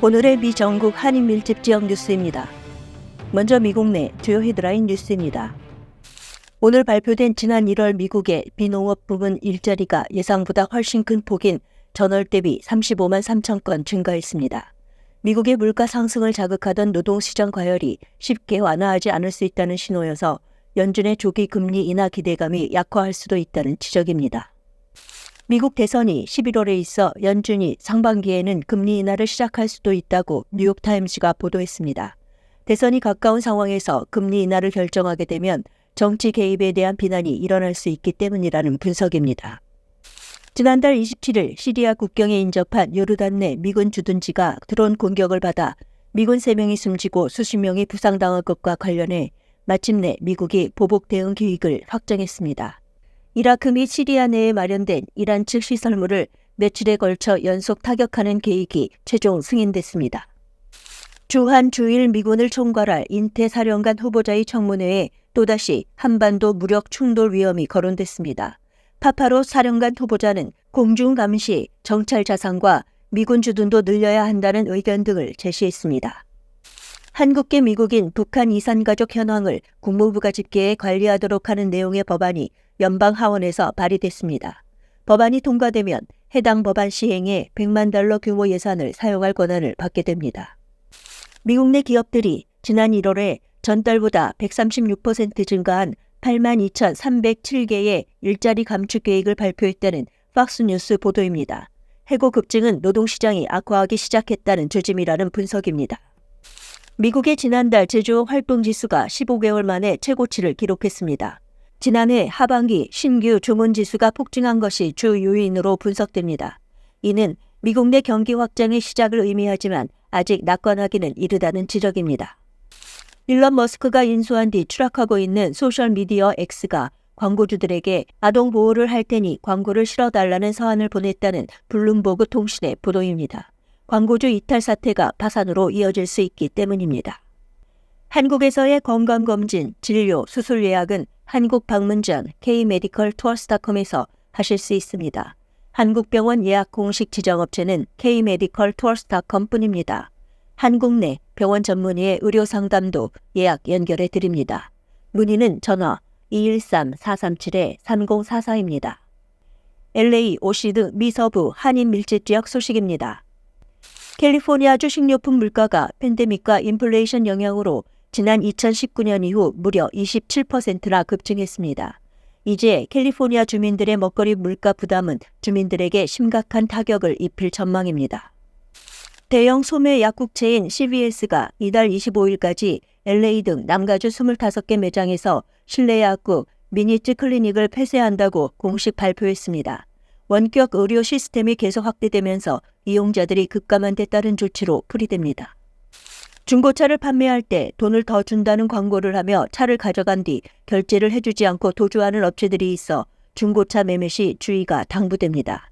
오늘의 미 전국 한인 밀집 지역 뉴스입니다. 먼저 미국 내 주요 헤드라인 뉴스입니다. 오늘 발표된 지난 1월 미국의 비농업 부문 일자리가 예상보다 훨씬 큰 폭인 전월 대비 35만 3천 건 증가했습니다. 미국의 물가 상승을 자극하던 노동시장 과열이 쉽게 완화하지 않을 수 있다는 신호여서 연준의 조기 금리 인하 기대감이 약화할 수도 있다는 지적입니다. 미국 대선이 11월에 있어 연준이 상반기에는 금리 인하를 시작할 수도 있다고 뉴욕타임스가 보도했습니다. 대선이 가까운 상황에서 금리 인하를 결정하게 되면 정치 개입에 대한 비난이 일어날 수 있기 때문이라는 분석입니다. 지난달 27일 시리아 국경에 인접한 요르단 내 미군 주둔지가 드론 공격을 받아 미군 3명이 숨지고 수십 명이 부상당한 것과 관련해 마침내 미국이 보복 대응 계획을 확정했습니다. 이라크 및 시리아 내에 마련된 이란 측 시설물을 며칠에 걸쳐 연속 타격하는 계획이 최종 승인됐습니다. 주한 주일 미군을 총괄할 인태 사령관 후보자의 청문회에 또다시 한반도 무력 충돌 위험이 거론됐습니다. 파파로 사령관 후보자는 공중 감시, 정찰 자산과 미군 주둔도 늘려야 한다는 의견 등을 제시했습니다. 한국계 미국인 북한 이산가족 현황을 국무부가 집계해 관리하도록 하는 내용의 법안이 연방 하원에서 발의됐습니다. 법안이 통과되면 해당 법안 시행에 100만 달러 규모 예산을 사용할 권한을 받게 됩니다. 미국 내 기업들이 지난 1월에 전달보다 136% 증가한 82,307개의 일자리 감축 계획을 발표했다는 팍스뉴스 보도입니다. 해고 급증은 노동시장이 악화하기 시작했다는 조짐이라는 분석입니다. 미국의 지난달 제조업 활동 지수가 15개월 만에 최고치를 기록했습니다. 지난해 하반기 신규 주문 지수가 폭증한 것이 주 요인으로 분석됩니다. 이는 미국 내 경기 확장의 시작을 의미하지만 아직 낙관하기는 이르다는 지적입니다. 일론 머스크가 인수한 뒤 추락하고 있는 소셜미디어 X가 광고주들에게 아동 보호를 할 테니 광고를 실어달라는 서한을 보냈다는 블룸버그 통신의 보도입니다. 광고주 이탈 사태가 파산으로 이어질 수 있기 때문입니다. 한국에서의 건강검진, 진료, 수술 예약은 한국 방문 전 K-메디컬 투어스닷컴에서 하실 수 있습니다. 한국병원 예약 공식 지정업체는 K-메디컬 투어스닷컴 뿐입니다. 한국 내 병원 전문의의 의료 상담도 예약 연결해 드립니다. 문의는 전화 213-437-3044입니다. LA 오시드 미서부 한인 밀집 지역 소식입니다. 캘리포니아주 식료품 물가가 팬데믹과 인플레이션 영향으로 지난 2019년 이후 무려 27%나 급증했습니다. 이제 캘리포니아 주민들의 먹거리 물가 부담은 주민들에게 심각한 타격을 입힐 전망입니다. 대형 소매 약국체인 CVS가 이달 25일까지 LA 등 남가주 25개 매장에서 실내 약국 미니츠 클리닉을 폐쇄한다고 공식 발표했습니다. 원격 의료 시스템이 계속 확대되면서 이용자들이 급감한 데 따른 조치로 풀이됩니다. 중고차를 판매할 때 돈을 더 준다는 광고를 하며 차를 가져간 뒤 결제를 해주지 않고 도주하는 업체들이 있어 중고차 매매 시 주의가 당부됩니다.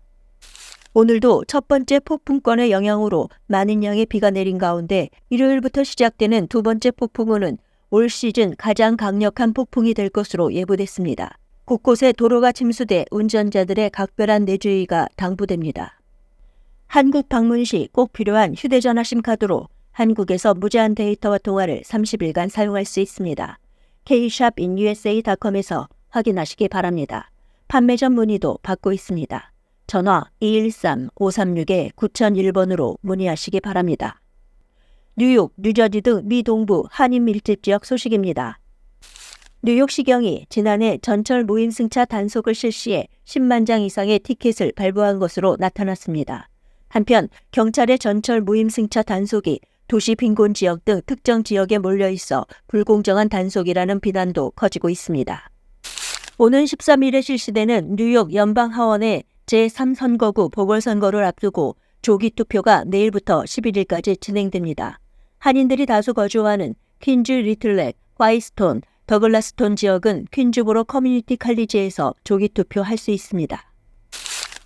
오늘도 첫 번째 폭풍권의 영향으로 많은 양의 비가 내린 가운데 일요일부터 시작되는 두 번째 폭풍우는 올 시즌 가장 강력한 폭풍이 될 것으로 예보됐습니다. 곳곳에 도로가 침수돼 운전자들의 각별한 내주의가 당부됩니다. 한국 방문 시 꼭 필요한 휴대전화 심카드로 한국에서 무제한 데이터와 통화를 30일간 사용할 수 있습니다. kshopinUSA.com에서 확인하시기 바랍니다. 판매점 문의도 받고 있습니다. 전화 213-536-9001번으로 문의하시기 바랍니다. 뉴욕, 뉴저지 등 미 동부 한인 밀집 지역 소식입니다. 뉴욕시경이 지난해 전철 무임승차 단속을 실시해 10만 장 이상의 티켓을 발부한 것으로 나타났습니다. 한편 경찰의 전철 무임승차 단속이 도시 빈곤 지역 등 특정 지역에 몰려 있어 불공정한 단속이라는 비난도 커지고 있습니다. 오는 13일에 실시되는 뉴욕 연방 하원의 제3선거구 보궐선거를 앞두고 조기 투표가 내일부터 11일까지 진행됩니다. 한인들이 다수 거주하는 퀸즈 리틀렉, 화이스톤, 더글라스톤 지역은 퀸즈보로 커뮤니티 칼리지에서 조기 투표할 수 있습니다.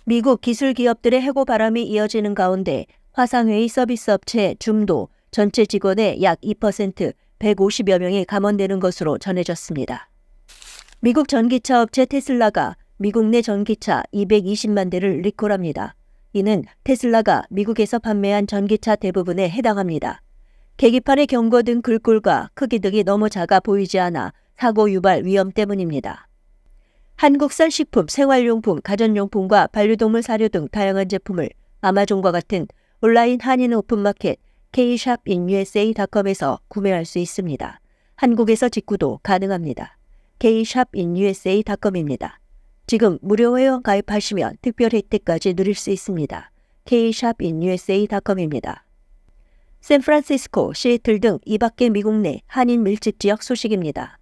미국 기술 기업들의 해고 바람이 이어지는 가운데 화상회의 서비스 업체 줌도 전체 직원의 약 2% 150여 명이 감원되는 것으로 전해졌습니다. 미국 전기차 업체 테슬라가 미국 내 전기차 220만 대를 리콜합니다. 이는 테슬라가 미국에서 판매한 전기차 대부분에 해당합니다. 계기판의 경고 등 글꼴과 크기 등이 너무 작아 보이지 않아 사고 유발 위험 때문입니다. 한국산 식품, 생활용품, 가전용품과 반려동물 사료 등 다양한 제품을 아마존과 같은 온라인 한인 오픈마켓 kshopinUSA.com에서 구매할 수 있습니다. 한국에서 직구도 가능합니다. kshopinUSA.com입니다. 지금 무료 회원 가입하시면 특별 혜택까지 누릴 수 있습니다. kshopinUSA.com입니다. 샌프란시스코, 시애틀 등 이밖의 미국 내 한인 밀집 지역 소식입니다.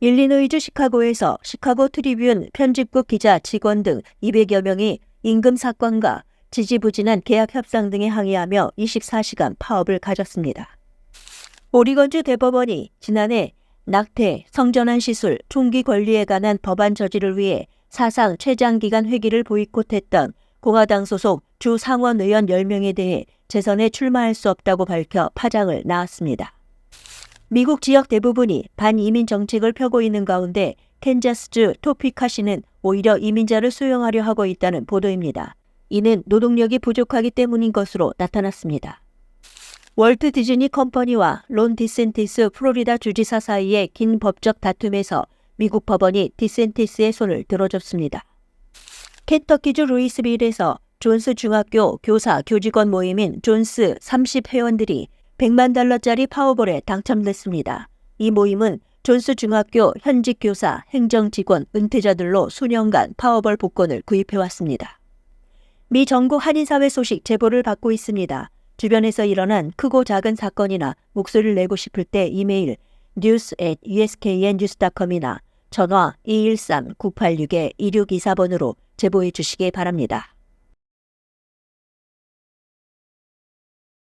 일리노이주 시카고에서 시카고 트리뷴 편집국 기자 직원 등 200여 명이 임금 사건과 지지부진한 계약 협상 등에 항의하며 24시간 파업을 가졌습니다. 오리건주 대법원이 지난해 낙태, 성전환 시술, 총기 권리에 관한 법안 저지를 위해 사상 최장기간 회기를 보이콧했던 공화당 소속 주 상원 의원 10명에 대해 재선에 출마할 수 없다고 밝혀 파장을 낳았습니다. 미국 지역 대부분이 반이민 정책을 펴고 있는 가운데 캔자스주 토피카시는 오히려 이민자를 수용하려 하고 있다는 보도입니다. 이는 노동력이 부족하기 때문인 것으로 나타났습니다. 월트 디즈니 컴퍼니와 론 디센티스 플로리다 주지사 사이의 긴 법적 다툼에서 미국 법원이 디센티스의 손을 들어줬습니다. 켄터키주 루이스빌에서 존스 중학교 교사 교직원 모임인 존스 30 회원들이 100만 달러짜리 파워볼에 당첨됐습니다. 이 모임은 존스 중학교 현직 교사, 행정 직원, 은퇴자들로 수년간 파워볼 복권을 구입해왔습니다. 미 전국 한인사회 소식 제보를 받고 있습니다. 주변에서 일어난 크고 작은 사건이나 목소리를 내고 싶을 때 이메일 news at usknnews.com이나 전화 213-986-2624번으로 제보해 주시기 바랍니다.